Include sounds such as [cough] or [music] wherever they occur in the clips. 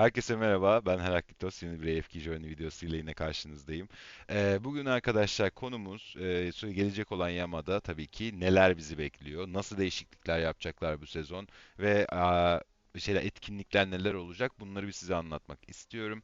Herkese merhaba, ben Heraklitos. Yeni bir AFK Journey videosu ile yine karşınızdayım. Ee, bugün arkadaşlar konumuz e, gelecek olan yamada tabii ki neler bizi bekliyor, nasıl değişiklikler yapacaklar bu sezon ve aa, şeyler etkinlikler neler olacak bunları bir size anlatmak istiyorum.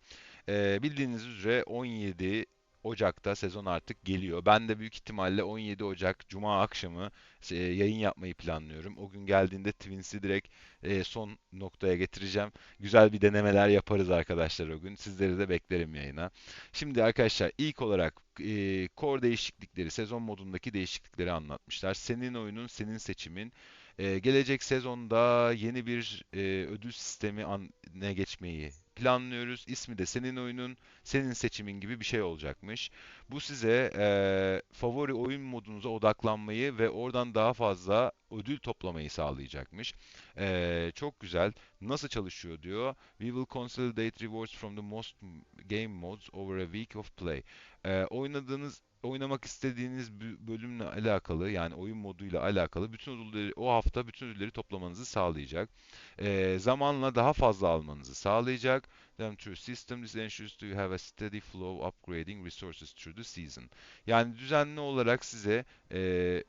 Ee, bildiğiniz üzere 17 Ocak'ta sezon artık geliyor. Ben de büyük ihtimalle 17 Ocak Cuma akşamı e, yayın yapmayı planlıyorum. O gün geldiğinde Twins'i direkt e, son noktaya getireceğim. Güzel bir denemeler yaparız arkadaşlar o gün. Sizleri de beklerim yayına. Şimdi arkadaşlar ilk olarak e, core değişiklikleri, sezon modundaki değişiklikleri anlatmışlar. Senin oyunun, senin seçimin. E, gelecek sezonda yeni bir e, ödül sistemi ne geçmeyi planlıyoruz. İsmi de senin oyunun, senin seçimin gibi bir şey olacakmış. Bu size e, favori oyun modunuza odaklanmayı ve oradan daha fazla ödül toplamayı sağlayacakmış. E, çok güzel. Nasıl çalışıyor diyor. We will consolidate rewards from the most game modes over a week of play. E, oynadığınız oynamak istediğiniz bö- bölümle alakalı yani oyun moduyla alakalı bütün ödülleri o hafta bütün ödülleri toplamanızı sağlayacak. E, zamanla daha fazla almanızı sağlayacak. Then through system this ensures to have a steady flow upgrading resources through the season. Yani düzenli olarak size e,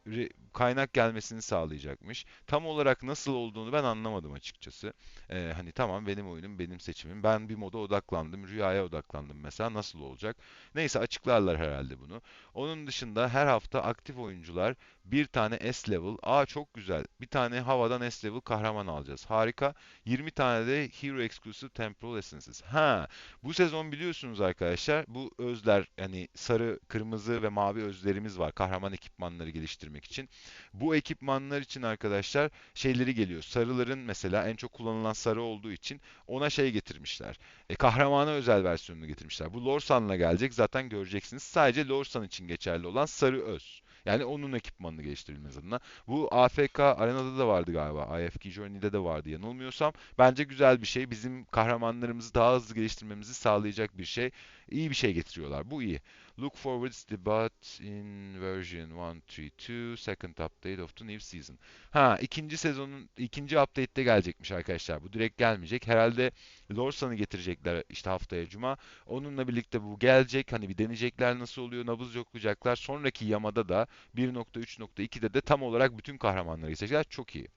re- kaynak gelmesini sağlayacakmış. Tam olarak nasıl olduğunu ben anlamadım açıkçası. E, hani tamam benim oyunum benim seçimim. Ben bir moda odaklandım, rüyaya odaklandım mesela nasıl olacak? Neyse açıklarlar herhalde bunu. Onun dışında her hafta aktif oyuncular bir tane S level. Aa çok güzel. Bir tane havadan S level kahraman alacağız. Harika. 20 tane de Hero Exclusive Temporal Essences. Ha, bu sezon biliyorsunuz arkadaşlar bu özler yani sarı, kırmızı ve mavi özlerimiz var kahraman ekipmanları geliştirmek için. Bu ekipmanlar için arkadaşlar şeyleri geliyor. Sarıların mesela en çok kullanılan sarı olduğu için ona şey getirmişler. E, kahramana özel versiyonunu getirmişler. Bu Lorsan'la gelecek zaten göreceksiniz. Sadece Lorsan için geçerli olan sarı öz. Yani onun ekipmanını geliştirilmesi adına. Bu AFK Arena'da da vardı galiba. IFK Journey'de de vardı yanılmıyorsam. Bence güzel bir şey. Bizim kahramanlarımızı daha hızlı geliştirmemizi sağlayacak bir şey. İyi bir şey getiriyorlar. Bu iyi. Look forward to debut in version 1.3.2 second update of the new season. Ha, ikinci sezonun ikinci update'te gelecekmiş arkadaşlar. Bu direkt gelmeyecek. Herhalde Lorsan'ı getirecekler işte haftaya cuma. Onunla birlikte bu gelecek. Hani bir deneyecekler nasıl oluyor, nabız yoklayacaklar. Sonraki yamada da 1.3.2'de de tam olarak bütün kahramanları getirecekler. Çok iyi.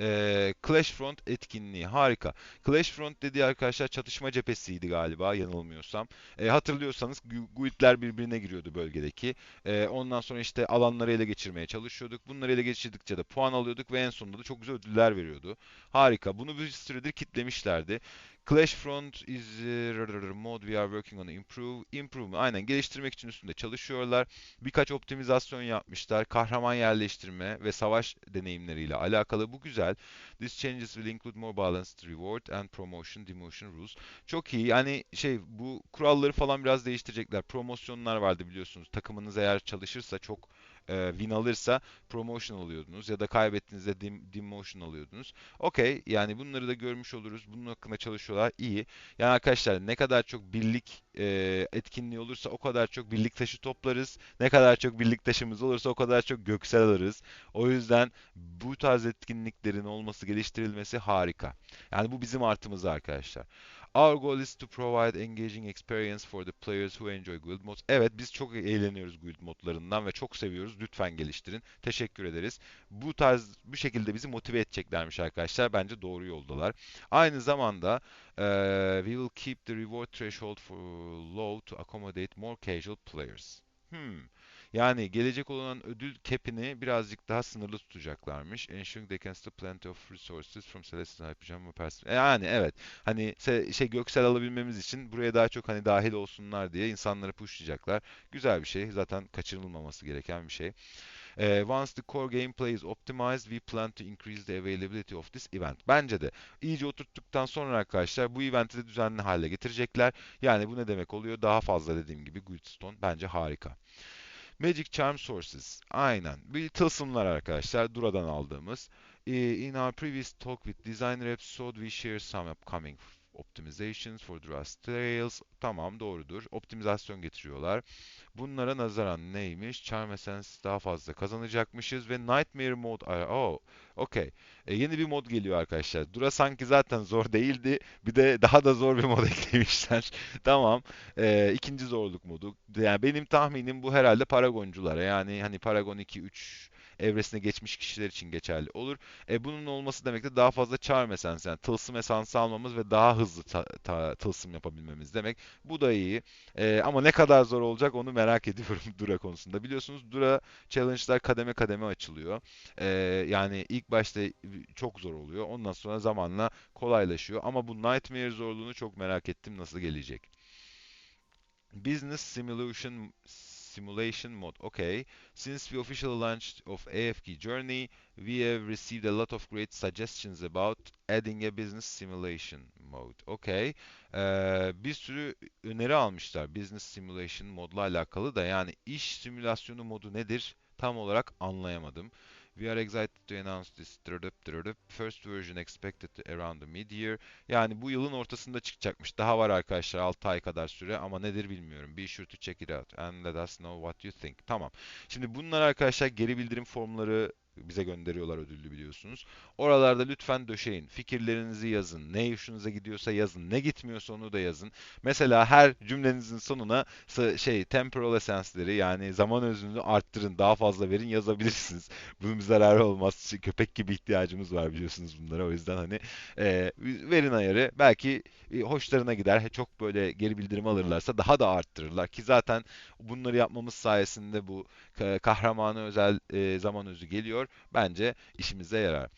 Ee, Clash Front etkinliği harika. Clash Front dediği arkadaşlar çatışma cephesiydi galiba yanılmıyorsam. Ee, hatırlıyorsanız gu- guildler birbirine giriyordu bölgedeki. Ee, ondan sonra işte alanları ele geçirmeye çalışıyorduk. Bunları ele geçirdikçe de puan alıyorduk ve en sonunda da çok güzel ödüller veriyordu. Harika. Bunu bir süredir kitlemişlerdi. Clash Front is uh, mod we are working on improve. Improve. Aynen geliştirmek için üstünde çalışıyorlar. Birkaç optimizasyon yapmışlar. Kahraman yerleştirme ve savaş deneyimleriyle alakalı. Bu güzel. These changes will include more balanced reward and promotion demotion rules. Çok iyi. Yani şey bu kuralları falan biraz değiştirecekler. Promosyonlar vardı biliyorsunuz. Takımınız eğer çalışırsa çok e, win alırsa promotion alıyordunuz ya da kaybettiğinizde dim, demotion alıyordunuz. Okey yani bunları da görmüş oluruz. Bunun hakkında çalışıyorlar. İyi. Yani arkadaşlar ne kadar çok birlik e, etkinliği olursa o kadar çok birlik taşı toplarız. Ne kadar çok birlik taşımız olursa o kadar çok göksel alırız. O yüzden bu tarz etkinliklerin olması, geliştirilmesi harika. Yani bu bizim artımız arkadaşlar. Our goal is to provide engaging experience for the players who enjoy guild mods. Evet biz çok eğleniyoruz guild modlarından ve çok seviyoruz. Lütfen geliştirin. Teşekkür ederiz. Bu tarz bu şekilde bizi motive edeceklermiş arkadaşlar. Bence doğru yoldalar. Aynı zamanda eee, we will keep the reward threshold for low to accommodate more casual players. Hmm. Yani gelecek olan ödül cap'ini birazcık daha sınırlı tutacaklarmış. Ensuring they can still plenty of resources from Celestial Hyperjam person. Yani evet. Hani şey göksel alabilmemiz için buraya daha çok hani dahil olsunlar diye insanları pushlayacaklar. Güzel bir şey. Zaten kaçırılmaması gereken bir şey. Eh, once the core gameplay is optimized, we plan to increase the availability of this event. Bence de iyice oturttuktan sonra arkadaşlar bu eventi de düzenli hale getirecekler. Yani bu ne demek oluyor? Daha fazla dediğim gibi Guildstone bence harika. Magic Charm Sources. Aynen. Bir tılsımlar arkadaşlar. Dura'dan aldığımız. Eh, In our previous talk with Designer Episode, we share some upcoming Optimizations for Rust Trails. Tamam doğrudur. Optimizasyon getiriyorlar. Bunlara nazaran neymiş? Charm Essence daha fazla kazanacakmışız ve Nightmare Mode. Oh, okey. E, yeni bir mod geliyor arkadaşlar. Dura sanki zaten zor değildi. Bir de daha da zor bir mod [laughs] eklemişler. Tamam. E, ikinci zorluk modu. Yani benim tahminim bu herhalde Paragonculara. Yani hani Paragon 2, 3 evresine geçmiş kişiler için geçerli olur. E, bunun olması demek de daha fazla charm esans yani tılsım esansı almamız ve daha hızlı ta- ta- tılsım yapabilmemiz demek. Bu da iyi. E, ama ne kadar zor olacak onu merak [laughs] ediyorum Dura konusunda. Biliyorsunuz Dura challenge'lar kademe kademe açılıyor. E, yani ilk başta çok zor oluyor. Ondan sonra zamanla kolaylaşıyor. Ama bu Nightmare zorluğunu çok merak ettim nasıl gelecek. Business Simulation Simulation Mode. Okay. Since we officially launched of AFK Journey, we have received a lot of great suggestions about adding a business simulation mode. Okay. Ee, bir sürü öneri almışlar Business Simulation modla alakalı da yani iş simülasyonu modu nedir tam olarak anlayamadım. We are excited to announce this first version expected around the mid-year. Yani bu yılın ortasında çıkacakmış. Daha var arkadaşlar 6 ay kadar süre ama nedir bilmiyorum. Be sure to check it out and let us know what you think. Tamam. Şimdi bunlar arkadaşlar geri bildirim formları bize gönderiyorlar ödüllü biliyorsunuz. Oralarda lütfen döşeyin. Fikirlerinizi yazın. Ne hoşunuza gidiyorsa yazın. Ne gitmiyorsa onu da yazın. Mesela her cümlenizin sonuna şey temporal essence'leri yani zaman özünü arttırın. Daha fazla verin yazabilirsiniz. [laughs] Bunun bir zararı olmaz. Köpek gibi ihtiyacımız var biliyorsunuz bunlara. O yüzden hani e, verin ayarı. Belki e, hoşlarına gider. Çok böyle geri bildirim alırlarsa daha da arttırırlar. Ki zaten bunları yapmamız sayesinde bu kahramanı özel e, zaman özü geliyor. Bence işimize yarar.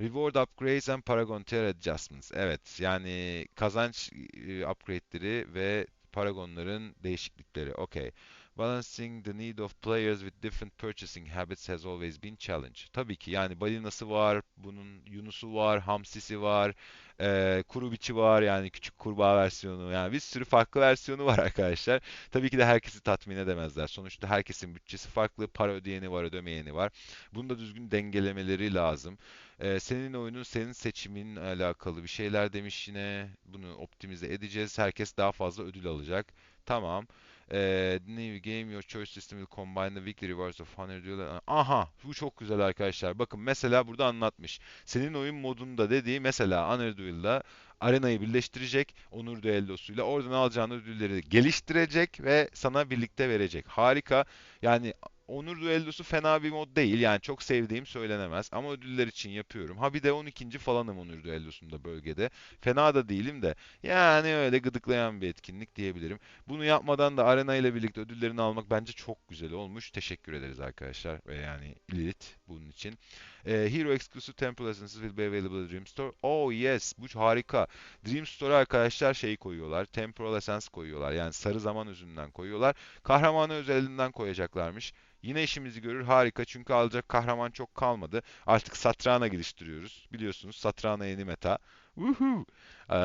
Reward upgrades and Paragon tier adjustments. Evet, yani kazanç e, upgrade'leri ve paragonların değişiklikleri. Okay. Balancing the need of players with different purchasing habits has always been challenge. Tabii ki yani balinası var, bunun yunusu var, hamsisi var, e, kuru biçi var yani küçük kurbağa versiyonu. Yani bir sürü farklı versiyonu var [laughs] arkadaşlar. Tabii ki de herkesi tatmin edemezler. Sonuçta herkesin bütçesi farklı, para ödeyeni var, ödemeyeni var. Bunu da düzgün dengelemeleri lazım. Ee, senin oyunun senin seçimin alakalı bir şeyler demiş yine. Bunu optimize edeceğiz. Herkes daha fazla ödül alacak. Tamam. Ee, new game your choice system will combine the weekly rewards of Honor diyorlar. Aha bu çok güzel arkadaşlar. Bakın mesela burada anlatmış. Senin oyun modunda dediği mesela Honor Duel'da arenayı birleştirecek onur düellosuyla. Oradan alacağın ödülleri geliştirecek ve sana birlikte verecek. Harika. Yani Onur düellosu fena bir mod değil. Yani çok sevdiğim söylenemez. Ama ödüller için yapıyorum. Ha bir de 12. falanım Onur düellosunda bölgede. Fena da değilim de. Yani öyle gıdıklayan bir etkinlik diyebilirim. Bunu yapmadan da arena ile birlikte ödüllerini almak bence çok güzel olmuş. Teşekkür ederiz arkadaşlar. Ve yani Lilith bunun için. E, Hero Exclusive Temple Essences will be available at Dream Store. Oh yes, bu harika. Dream Store'a arkadaşlar şey koyuyorlar. Temporal Essence koyuyorlar. Yani sarı zaman özünden koyuyorlar. Kahramanı özelinden koyacaklarmış. Yine işimizi görür. Harika. Çünkü alacak kahraman çok kalmadı. Artık Satrana geliştiriyoruz. Biliyorsunuz Satrana yeni meta. Woohoo! Ee,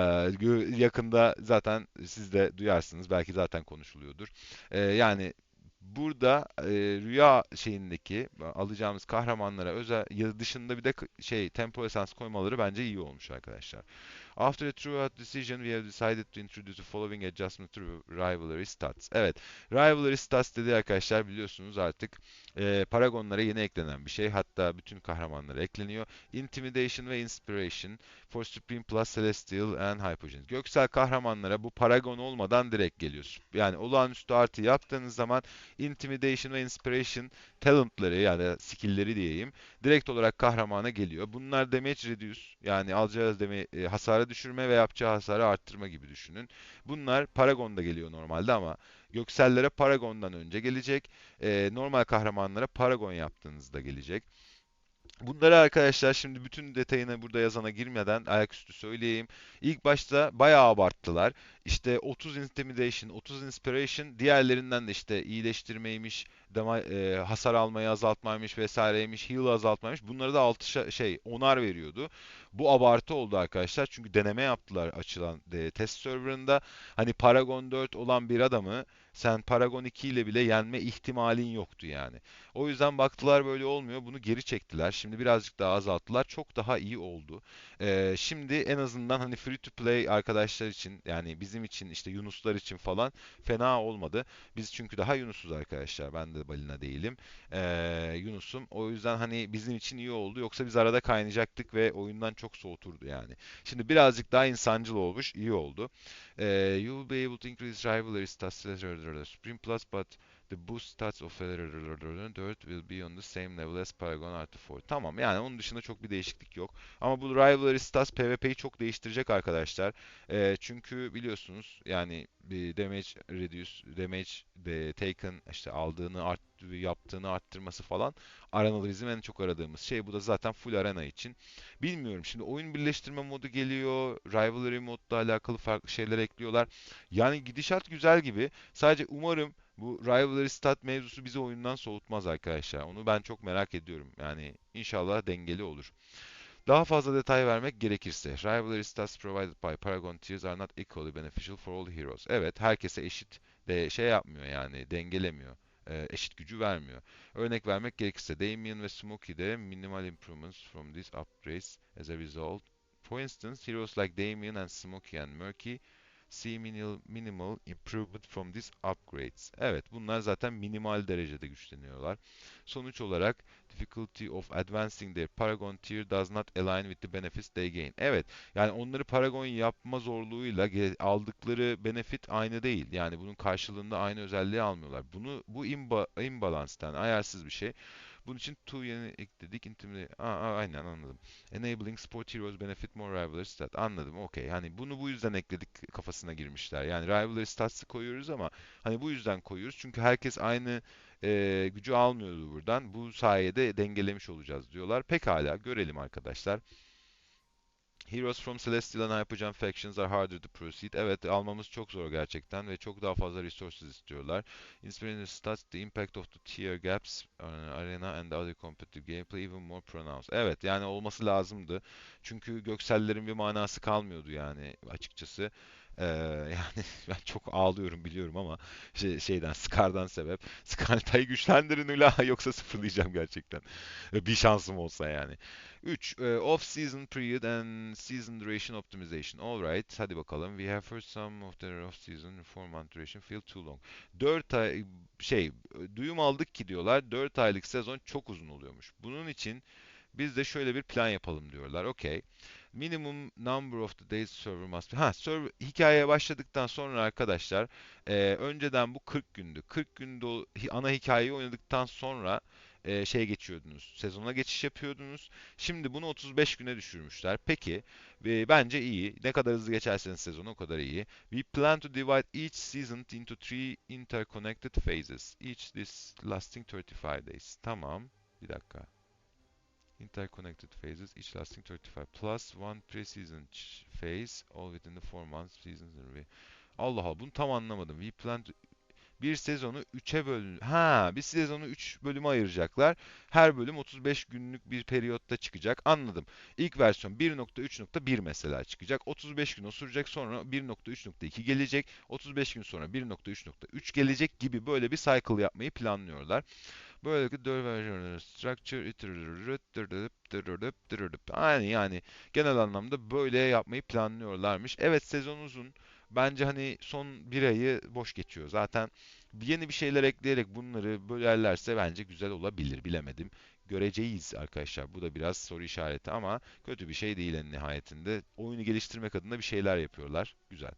yakında zaten siz de duyarsınız. Belki zaten konuşuluyordur. Ee, yani burada e, rüya şeyindeki alacağımız kahramanlara özel ya dışında bir de şey tempo esans koymaları bence iyi olmuş arkadaşlar. After a throughout decision we have decided to introduce the following adjustment to rivalry stats. Evet, rivalry stats dedi arkadaşlar biliyorsunuz artık e, Paragonlara yeni eklenen bir şey. Hatta bütün kahramanlara ekleniyor. Intimidation ve Inspiration for Supreme Plus Celestial and Hypogenes. Göksel kahramanlara bu Paragon olmadan direkt geliyor. Yani olağanüstü artı yaptığınız zaman Intimidation ve Inspiration talentları yani skill'leri diyeyim direkt olarak kahramana geliyor. Bunlar damage reduce yani alacağı deme, e, hasarı düşürme ve yapacağı hasarı arttırma gibi düşünün. Bunlar Paragon'da geliyor normalde ama Göksellere Paragon'dan önce gelecek. E, normal kahramanlara Paragon yaptığınızda gelecek. Bunları arkadaşlar şimdi bütün detayına burada yazana girmeden ayaküstü söyleyeyim. İlk başta bayağı abarttılar. İşte 30 Intimidation, 30 Inspiration, diğerlerinden de işte iyileştirmeymiş, dema- e, hasar almayı azaltmaymış vesaireymiş, heal azaltmaymış. Bunları da 6 şey onar veriyordu. Bu abartı oldu arkadaşlar. Çünkü deneme yaptılar açılan e, test serverında. Hani Paragon 4 olan bir adamı sen Paragon 2 ile bile yenme ihtimalin yoktu yani. O yüzden baktılar böyle olmuyor. Bunu geri çektiler. Şimdi birazcık daha azalttılar. Çok daha iyi oldu. Ee, şimdi en azından hani free to play arkadaşlar için yani bizim için işte Yunuslar için falan fena olmadı. Biz çünkü daha Yunus'uz arkadaşlar. Ben de balina değilim. Ee, Yunus'um. O yüzden hani bizim için iyi oldu. Yoksa biz arada kaynayacaktık ve oyundan çok soğuturdu yani. Şimdi birazcık daha insancıl olmuş. iyi oldu. Ee, you will be able to increase rivalry stats Supreme Plus but the boost stats of 4 will be on the same level as Paragon artı 4. Tamam yani onun dışında çok bir değişiklik yok. Ama bu Rivalry Stats PvP'yi çok değiştirecek arkadaşlar. Ee, çünkü biliyorsunuz yani bir damage reduce, damage de taken işte aldığını art, yaptığını arttırması falan aranalı bizim en çok aradığımız şey. Bu da zaten full arena için. Bilmiyorum şimdi oyun birleştirme modu geliyor. Rivalry modla alakalı farklı şeyler ekliyorlar. Yani gidişat güzel gibi. Sadece umarım bu Rivalry Stat mevzusu bizi oyundan soğutmaz arkadaşlar. Onu ben çok merak ediyorum. Yani inşallah dengeli olur. Daha fazla detay vermek gerekirse, Rivalry stats provided by Paragon tiers are not equally beneficial for all heroes. Evet, herkese eşit de şey yapmıyor yani dengelemiyor. E, eşit gücü vermiyor. Örnek vermek gerekirse Damien ve Smokey'de minimal improvements from these upgrades as a result. For instance, heroes like Damien and Smokey and Murky see minimal, minimal improvement from these upgrades. Evet, bunlar zaten minimal derecede güçleniyorlar. Sonuç olarak difficulty of advancing their Paragon tier does not align with the benefits they gain. Evet, yani onları Paragon yapma zorluğuyla aldıkları benefit aynı değil. Yani bunun karşılığında aynı özelliği almıyorlar. Bunu bu imba, imbalance'den ayarsız bir şey. Bunun için to yeni ekledik. Intimate, aa, aa, aynen anladım. Enabling sport heroes benefit more rivalry stat. Anladım. Okey. Hani bunu bu yüzden ekledik kafasına girmişler. Yani rivalry stats'ı koyuyoruz ama hani bu yüzden koyuyoruz. Çünkü herkes aynı e, gücü almıyordu buradan. Bu sayede dengelemiş olacağız diyorlar. Pekala görelim arkadaşlar. Heroes from Celestial and Hyperjump factions are harder to proceed. Evet almamız çok zor gerçekten ve çok daha fazla resources istiyorlar. Inspiring stats, the impact of the tier gaps on arena and other competitive gameplay even more pronounced. Evet yani olması lazımdı. Çünkü göksellerin bir manası kalmıyordu yani açıkçası. Ee, [laughs] yani ben çok ağlıyorum biliyorum ama şey, şeyden Scar'dan sebep. [laughs] Scarleta'yı güçlendirin ula [laughs] yoksa sıfırlayacağım gerçekten. Bir şansım olsa yani. 3. off-season period and season duration optimization. Alright, hadi bakalım. We have heard some of the off-season 4 month duration feel too long. 4 ay şey duyum aldık ki diyorlar 4 aylık sezon çok uzun oluyormuş. Bunun için biz de şöyle bir plan yapalım diyorlar. Okey. Minimum number of the days server must be. Ha, server hikayeye başladıktan sonra arkadaşlar e, önceden bu 40 gündü. 40 günde ana hikayeyi oynadıktan sonra e, şey geçiyordunuz. Sezona geçiş yapıyordunuz. Şimdi bunu 35 güne düşürmüşler. Peki e, bence iyi. Ne kadar hızlı geçerseniz sezonu o kadar iyi. We plan to divide each season into three interconnected phases. Each this lasting 35 days. Tamam. Bir dakika. Interconnected phases, each lasting 35 plus one pre-season phase, all within the 4 months seasons. Allah Allah bunu tam anlamadım. We plan bir sezonu 3'e bölün. Ha, bir sezonu 3 bölüme ayıracaklar. Her bölüm 35 günlük bir periyotta çıkacak. Anladım. İlk versiyon 1.3.1 mesela çıkacak. 35 gün osuracak. Sonra 1.3.2 gelecek. 35 gün sonra 1.3.3 gelecek gibi böyle bir cycle yapmayı planlıyorlar. Böylelikle 4 version structure yani yani genel anlamda böyle yapmayı planlıyorlarmış. Evet sezon uzun. Bence hani son bir ayı boş geçiyor. Zaten yeni bir şeyler ekleyerek bunları bölerlerse bence güzel olabilir. Bilemedim. Göreceğiz arkadaşlar. Bu da biraz soru işareti ama kötü bir şey değil en nihayetinde. Oyunu geliştirmek adına bir şeyler yapıyorlar. Güzel.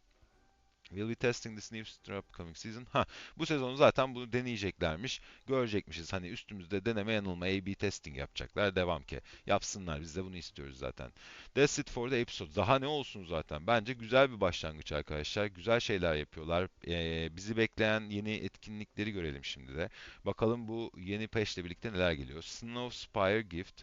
We'll be testing this new upcoming season. Ha, bu sezon zaten bunu deneyeceklermiş. Görecekmişiz. Hani üstümüzde deneme yanılma A-B testing yapacaklar. Devam ki. Yapsınlar. Biz de bunu istiyoruz zaten. That's it for the episode. Daha ne olsun zaten. Bence güzel bir başlangıç arkadaşlar. Güzel şeyler yapıyorlar. Ee, bizi bekleyen yeni etkinlikleri görelim şimdi de. Bakalım bu yeni patch ile birlikte neler geliyor. Snow Spire Gift.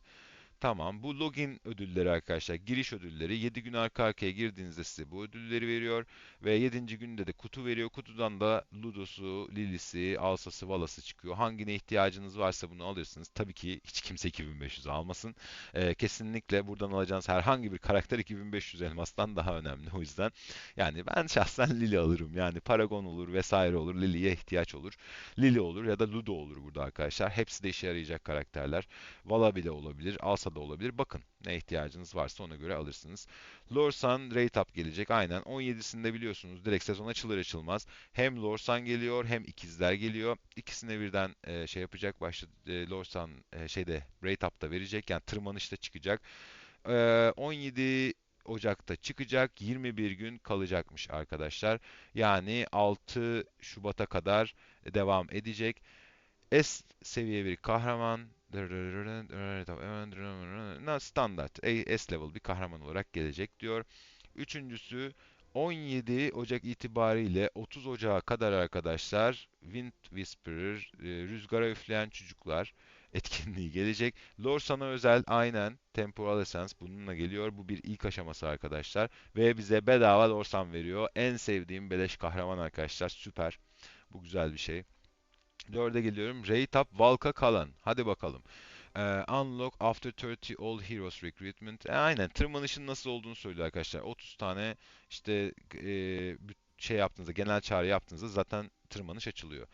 Tamam. Bu login ödülleri arkadaşlar. Giriş ödülleri. 7 gün arka arkaya girdiğinizde size bu ödülleri veriyor. Ve yedinci günde de kutu veriyor. Kutudan da Ludo'su, Lili'si, Alsa'sı, Vala'sı çıkıyor. Hangine ihtiyacınız varsa bunu alırsınız. Tabii ki hiç kimse 2500 almasın. Ee, kesinlikle buradan alacağınız herhangi bir karakter 2500 elmastan daha önemli. O yüzden yani ben şahsen Lili alırım. Yani Paragon olur vesaire olur. Lili'ye ihtiyaç olur. Lili olur ya da Ludo olur burada arkadaşlar. Hepsi de işe yarayacak karakterler. Vala bile olabilir, Alsa da olabilir. Bakın ne ihtiyacınız varsa ona göre alırsınız. Lorsan Rate Up gelecek. Aynen 17'sinde biliyorsunuz direkt sezon açılır açılmaz. Hem Lorsan geliyor hem ikizler geliyor. İkisine birden e, şey yapacak. Başta e, Lorsan e, şeyde Rate Up'ta verecek. Yani tırmanışta çıkacak. E, 17 Ocak'ta çıkacak. 21 gün kalacakmış arkadaşlar. Yani 6 Şubat'a kadar devam edecek. S seviye bir kahraman standart S level bir kahraman olarak gelecek diyor. Üçüncüsü 17 Ocak itibariyle 30 Ocak'a kadar arkadaşlar Wind Whisperer, rüzgara üfleyen çocuklar etkinliği gelecek. Lor sana özel aynen Temporal Essence bununla geliyor. Bu bir ilk aşaması arkadaşlar. Ve bize bedava Lorsan veriyor. En sevdiğim beleş kahraman arkadaşlar. Süper. Bu güzel bir şey. Dörde geliyorum. Rate up Valka Kalan. Hadi bakalım. Ee, unlock after 30 all heroes recruitment. E, aynen tırmanışın nasıl olduğunu söylüyor arkadaşlar. 30 tane işte e, şey yaptığınızda, genel çağrı yaptığınızda zaten tırmanış açılıyor.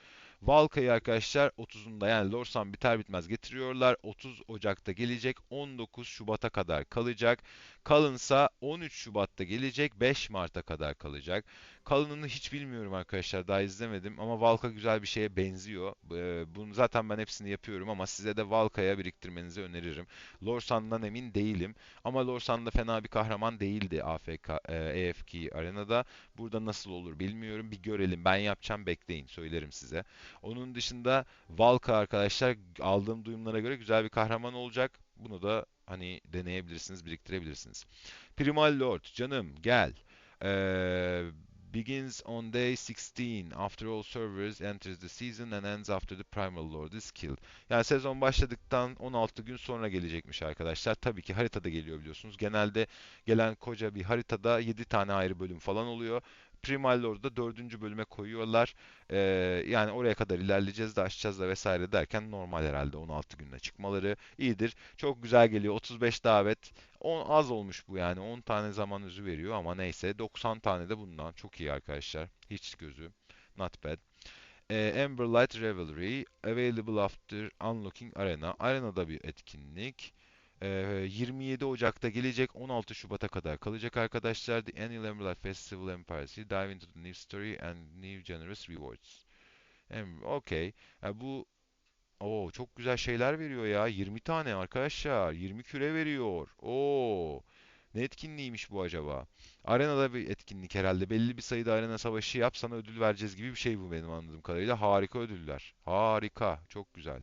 Valka'yı arkadaşlar 30'unda yani Lorsan biter bitmez getiriyorlar. 30 Ocak'ta gelecek. 19 Şubat'a kadar kalacak. Kalınsa 13 Şubat'ta gelecek. 5 Mart'a kadar kalacak. Kalınını hiç bilmiyorum arkadaşlar. Daha izlemedim ama Valka güzel bir şeye benziyor. Ee, bunu zaten ben hepsini yapıyorum ama size de Valka'ya biriktirmenizi öneririm. Lorsan'dan emin değilim. Ama Lorsan da fena bir kahraman değildi AFK, e, EFK arenada. Burada nasıl olur bilmiyorum. Bir görelim. Ben yapacağım bekleyin. Söylerim size. Onun dışında Valka arkadaşlar aldığım duyumlara göre güzel bir kahraman olacak. Bunu da hani deneyebilirsiniz, biriktirebilirsiniz. Primal Lord canım gel. Ee, begins on day 16 after all servers enters the season and ends after the Primal Lord is killed. Yani sezon başladıktan 16 gün sonra gelecekmiş arkadaşlar. Tabii ki haritada geliyor biliyorsunuz. Genelde gelen koca bir haritada 7 tane ayrı bölüm falan oluyor. Primal Lord'u da 4. bölüme koyuyorlar. Ee, yani oraya kadar ilerleyeceğiz de açacağız da vesaire derken normal herhalde 16 günde çıkmaları iyidir. Çok güzel geliyor. 35 davet 10 az olmuş bu yani. 10 tane zaman özü veriyor ama neyse 90 tane de bundan. Çok iyi arkadaşlar. Hiç gözü. Not bad. Ee, Amberlight Revelry available after unlocking Arena. Arenada bir etkinlik. Ee, 27 Ocak'ta gelecek 16 Şubat'a kadar kalacak arkadaşlar. The Annual Amberlight Festival Empire Dive into the new story and new generous rewards. Okay. Yani bu Oo, çok güzel şeyler veriyor ya. 20 tane arkadaşlar. 20 küre veriyor. Oo. Ne etkinliğiymiş bu acaba? Arenada bir etkinlik herhalde. Belli bir sayıda arena savaşı yap sana ödül vereceğiz gibi bir şey bu benim anladığım kadarıyla. Harika ödüller. Harika. Çok güzel.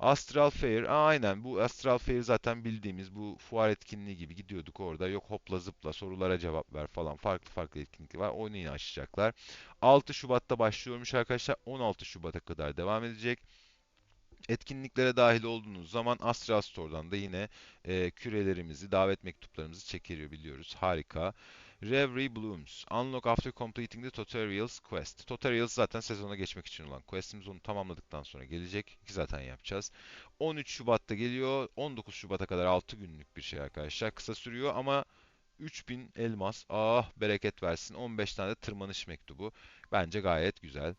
Astral Fair. Aa, aynen bu Astral Fair zaten bildiğimiz bu fuar etkinliği gibi gidiyorduk orada. Yok hopla zıpla sorulara cevap ver falan. Farklı farklı etkinlikler var. Onu yine açacaklar. 6 Şubat'ta başlıyormuş arkadaşlar. 16 Şubat'a kadar devam edecek. Etkinliklere dahil olduğunuz zaman Astral Store'dan da yine e, kürelerimizi, davet mektuplarımızı çekiyor biliyoruz. Harika. Reverie Blooms. Unlock after completing the Tutorials quest. Tutorials zaten sezona geçmek için olan questimiz. Onu tamamladıktan sonra gelecek. Ki zaten yapacağız. 13 Şubat'ta geliyor. 19 Şubat'a kadar 6 günlük bir şey arkadaşlar. Kısa sürüyor ama 3000 elmas. Ah bereket versin. 15 tane de tırmanış mektubu. Bence gayet güzel.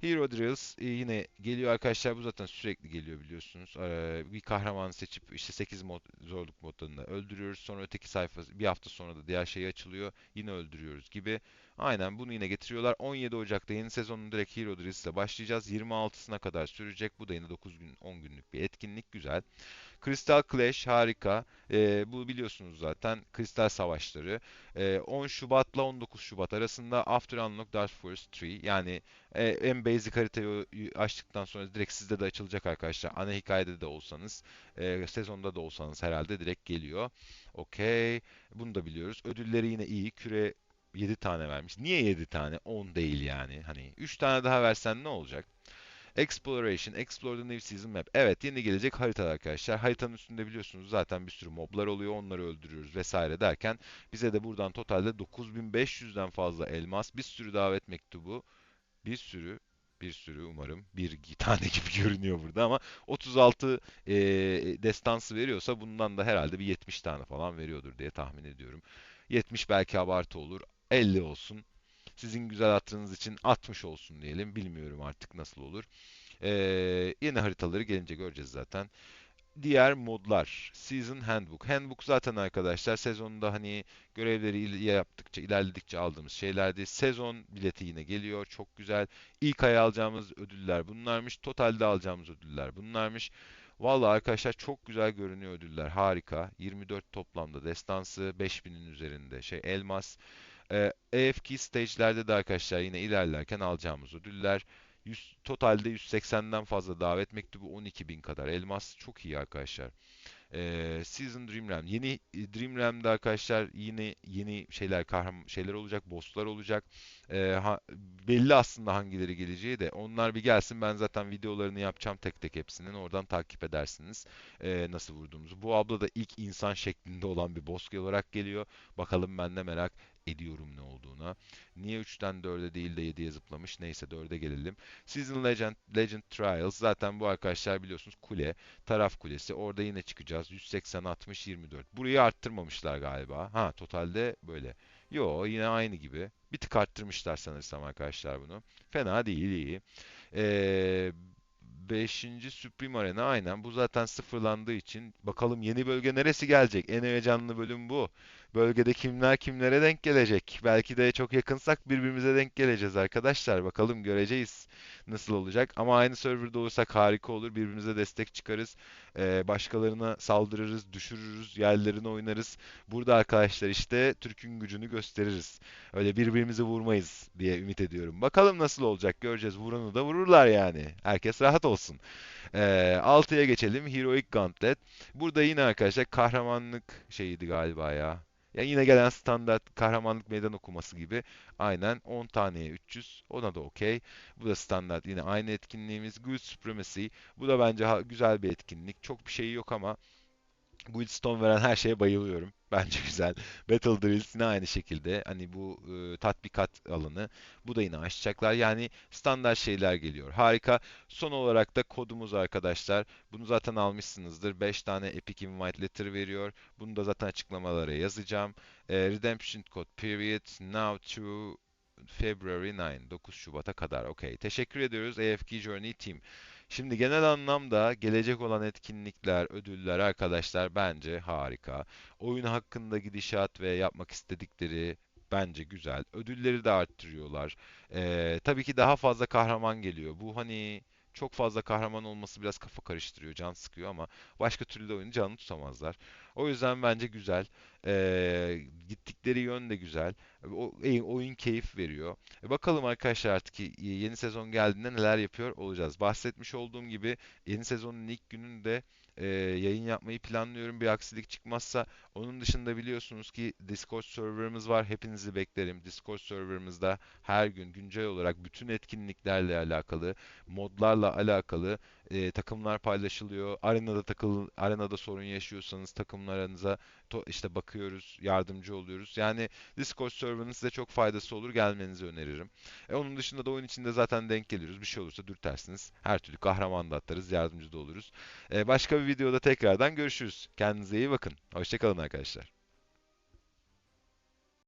Hero Drills e, yine geliyor arkadaşlar. Bu zaten sürekli geliyor biliyorsunuz. Ee, bir kahraman seçip işte 8 mod, zorluk modlarında öldürüyoruz. Sonra öteki sayfa bir hafta sonra da diğer şey açılıyor. Yine öldürüyoruz gibi. Aynen bunu yine getiriyorlar. 17 Ocak'ta yeni sezonun direkt Hero Drills ile başlayacağız. 26'sına kadar sürecek. Bu da yine 9 gün 10 günlük bir etkinlik. Güzel. Crystal Clash harika. Ee, bu biliyorsunuz zaten Kristal Savaşları. Ee, 10 Şubat'la 19 Şubat arasında After Unlock Dark Forest 3 yani e, en basic haritayı açtıktan sonra direkt sizde de açılacak arkadaşlar. Ana hikayede de olsanız, e, sezonda da olsanız herhalde direkt geliyor. Okey. Bunu da biliyoruz. Ödülleri yine iyi. Küre 7 tane vermiş. Niye 7 tane? 10 değil yani. Hani 3 tane daha versen ne olacak? Exploration, Explore the New Season Map. Evet yeni gelecek harita arkadaşlar. Haritanın üstünde biliyorsunuz zaten bir sürü moblar oluyor. Onları öldürüyoruz vesaire derken bize de buradan totalde 9500'den fazla elmas, bir sürü davet mektubu, bir sürü bir sürü umarım bir [laughs] tane gibi görünüyor burada ama 36 e, destansı veriyorsa bundan da herhalde bir 70 tane falan veriyordur diye tahmin ediyorum. 70 belki abartı olur. 50 olsun. Sizin güzel hatırınız için 60 olsun diyelim. Bilmiyorum artık nasıl olur. Ee, yeni haritaları gelince göreceğiz zaten. Diğer modlar. Season Handbook. Handbook zaten arkadaşlar sezonda hani görevleri yaptıkça, ilerledikçe aldığımız şeylerdi. Sezon bileti yine geliyor. Çok güzel. İlk ay alacağımız ödüller bunlarmış. Totalde alacağımız ödüller bunlarmış. Vallahi arkadaşlar çok güzel görünüyor ödüller. Harika. 24 toplamda destansı, 5000'in üzerinde şey elmas. Ee, AFK stage'lerde de arkadaşlar yine ilerlerken alacağımız ödüller. 100, totalde 180'den fazla davet mektubu 12.000 kadar elmas. Çok iyi arkadaşlar. Ee, Season Dream Realm. Yeni e, Dream Realm'de arkadaşlar yine yeni şeyler kahraman şeyler olacak, bosslar olacak. Ee, ha- belli aslında hangileri geleceği de. Onlar bir gelsin. Ben zaten videolarını yapacağım tek tek hepsinin. Oradan takip edersiniz ee, nasıl vurduğumuzu. Bu abla da ilk insan şeklinde olan bir boss olarak geliyor. Bakalım ben de merak ediyorum ne olduğuna. Niye 3'ten 4'e değil de 7'ye zıplamış? Neyse 4'e gelelim. Season Legend, Legend Trials. Zaten bu arkadaşlar biliyorsunuz kule. Taraf kulesi. Orada yine çıkacağız. 180, 60, 24. Burayı arttırmamışlar galiba. Ha totalde böyle. Yo yine aynı gibi. Bir tık arttırmışlar sanırsam arkadaşlar bunu. Fena değil iyi. Ee, 5. Supreme Arena aynen. Bu zaten sıfırlandığı için bakalım yeni bölge neresi gelecek? En heyecanlı bölüm bu. Bölgede kimler kimlere denk gelecek? Belki de çok yakınsak birbirimize denk geleceğiz arkadaşlar. Bakalım göreceğiz nasıl olacak. Ama aynı serverda olursak harika olur. Birbirimize destek çıkarız. Ee, başkalarına saldırırız, düşürürüz, yerlerine oynarız. Burada arkadaşlar işte Türk'ün gücünü gösteririz. Öyle birbirimizi vurmayız diye ümit ediyorum. Bakalım nasıl olacak göreceğiz. Vuranı da vururlar yani. Herkes rahat olsun. Ee, 6'ya geçelim. Heroic Gauntlet. Burada yine arkadaşlar kahramanlık şeyiydi galiba ya. Ya yine gelen standart kahramanlık meydan okuması gibi. Aynen 10 taneye 300. Ona da okey. Bu da standart yine aynı etkinliğimiz. Guild Supremacy. Bu da bence güzel bir etkinlik. Çok bir şey yok ama Guildstone veren her şeye bayılıyorum. [laughs] Bence güzel. Battle Drills yine aynı şekilde. Hani bu e, tatbikat alanı. Bu da yine açacaklar. Yani standart şeyler geliyor. Harika. Son olarak da kodumuz arkadaşlar. Bunu zaten almışsınızdır. 5 tane Epic Invite Letter veriyor. Bunu da zaten açıklamalara yazacağım. E, Redemption Code Period Now to February 9. 9 Şubat'a kadar. Okey. Teşekkür ediyoruz AFK Journey Team. Şimdi genel anlamda gelecek olan etkinlikler, ödüller arkadaşlar bence harika. Oyun hakkında gidişat ve yapmak istedikleri bence güzel. Ödülleri de arttırıyorlar. Ee, tabii ki daha fazla kahraman geliyor. Bu hani çok fazla kahraman olması biraz kafa karıştırıyor, can sıkıyor ama başka türlü de oyunu canlı tutamazlar. O yüzden bence güzel. Ee, gittikleri yön de güzel. O, e, oyun keyif veriyor. E, bakalım arkadaşlar artık yeni sezon geldiğinde neler yapıyor olacağız. Bahsetmiş olduğum gibi yeni sezonun ilk gününde e, yayın yapmayı planlıyorum. Bir aksilik çıkmazsa. Onun dışında biliyorsunuz ki Discord serverımız var. Hepinizi beklerim. Discord serverımızda her gün güncel olarak bütün etkinliklerle alakalı, modlarla alakalı e, takımlar paylaşılıyor. Arenada takıl, arenada sorun yaşıyorsanız takımlarınıza işte bakıyoruz, yardımcı oluyoruz. Yani Discord serverının size çok faydası olur. Gelmenizi öneririm. E, onun dışında da oyun içinde zaten denk geliyoruz. Bir şey olursa dürtersiniz. Her türlü kahraman da atarız, yardımcı da oluruz. E, başka bir videoda tekrardan görüşürüz. Kendinize iyi bakın. Hoşça kalın arkadaşlar.